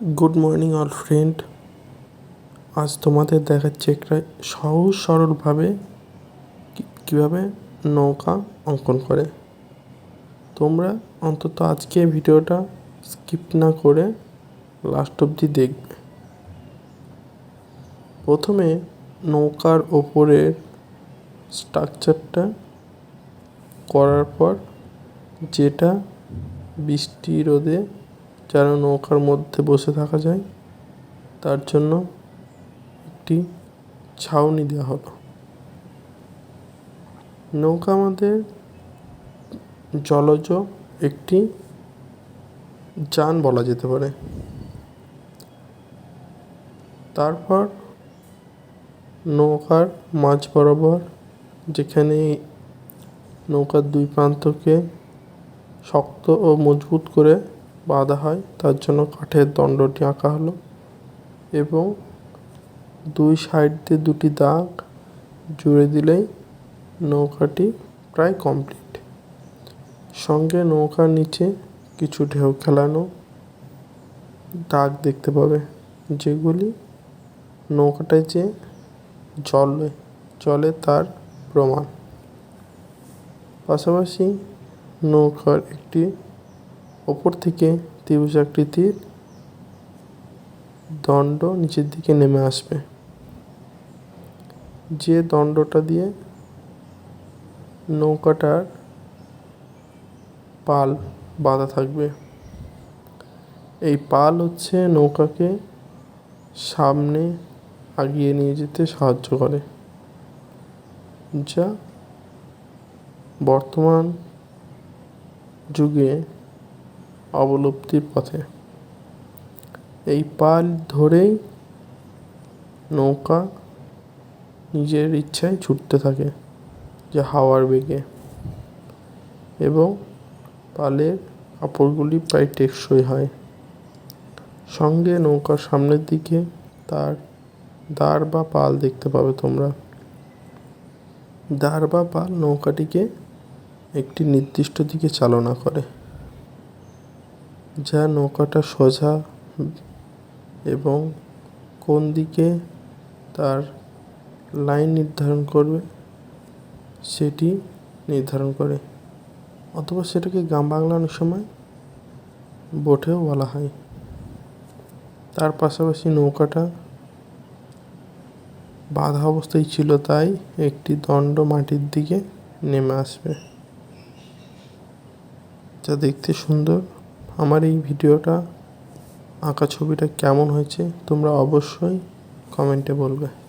Good morning all friend আজ তোমাদের দেখাচ্ছি একটা সহজ সরলভাবে কীভাবে নৌকা অঙ্কন করে। তোমরা অন্তত আজকে ভিডিওটা স্কিপ না করে লাস্ট অবধি দেখবে। প্রথমে নৌকার ওপরের স্ট্রাকচারটা করার পর যেটা বৃষ্টি রোদে যেন নৌকার মধ্যে বসে থাকা যায়, তার জন্য একটি ছাউনি দেওয়া হলো। নৌকা আমাদের জলজ একটি যান বলা যেতে পারে। তারপর নৌকার মাঝ বরাবর যেখানে নৌকার দুই প্রান্তকে শক্ত ও মজবুত করে বাঁধা হয়, তার জন্য কাঠের দণ্ডটি আঁকা হলো এবং দুই সাইড দিয়ে দুটি দাগ জুড়ে দিলেই নৌকাটি প্রায় কমপ্লিট। সঙ্গে নৌকার নিচে কিছু ঢেউ খেলানো দাগ দেখতে পাবে, যেগুলি নৌকাটায় যে জলে চলে তার প্রমাণ। পাশাপাশি নৌকার একটি ওপর থেকে ত্রিভুজ আকৃতির দণ্ড নিচের দিকে নেমে আসবে। যে দণ্ডটা দিয়ে নৌকাটার পাল বাঁধা থাকবে, এই পাল হচ্ছে নৌকাকে সামনে আগিয়ে নিয়ে যেতে সাহায্য করে, যা বর্তমান যুগে অবলুপ্তির পথে। এই পাল ধরেই নৌকা নিজের ইচ্ছায় ছুটতে থাকে যে হাওয়ার বেগে। এবং পালের কাপড়গুলি প্রায় টেকসই হয়। সঙ্গে নৌকার সামনের দিকে তার দাঁড় বা পাল দেখতে পাবে তোমরা। দাঁড় বা পাল নৌকাটিকে একটি নির্দিষ্ট দিকে চালনা করে। যা নৌকাটা সোজা এবং কোন দিকে তার লাইন নির্ধারণ করবে, সেটি নির্ধারণ করে। অথবা সেটাকে গ্রাম বাংলা অনেক সময় বোটেও বলা হয়। তার পাশাপাশি নৌকাটা বাঁধা অবস্থায় ছিল, তাই একটি দণ্ড মাটির দিকে নেমে আসবে, যা দেখতে সুন্দর। আমার এই ভিডিওটা আঁকা ছবিটা কেমন হয়েছে তোমরা অবশ্যই কমেন্টে বলবে।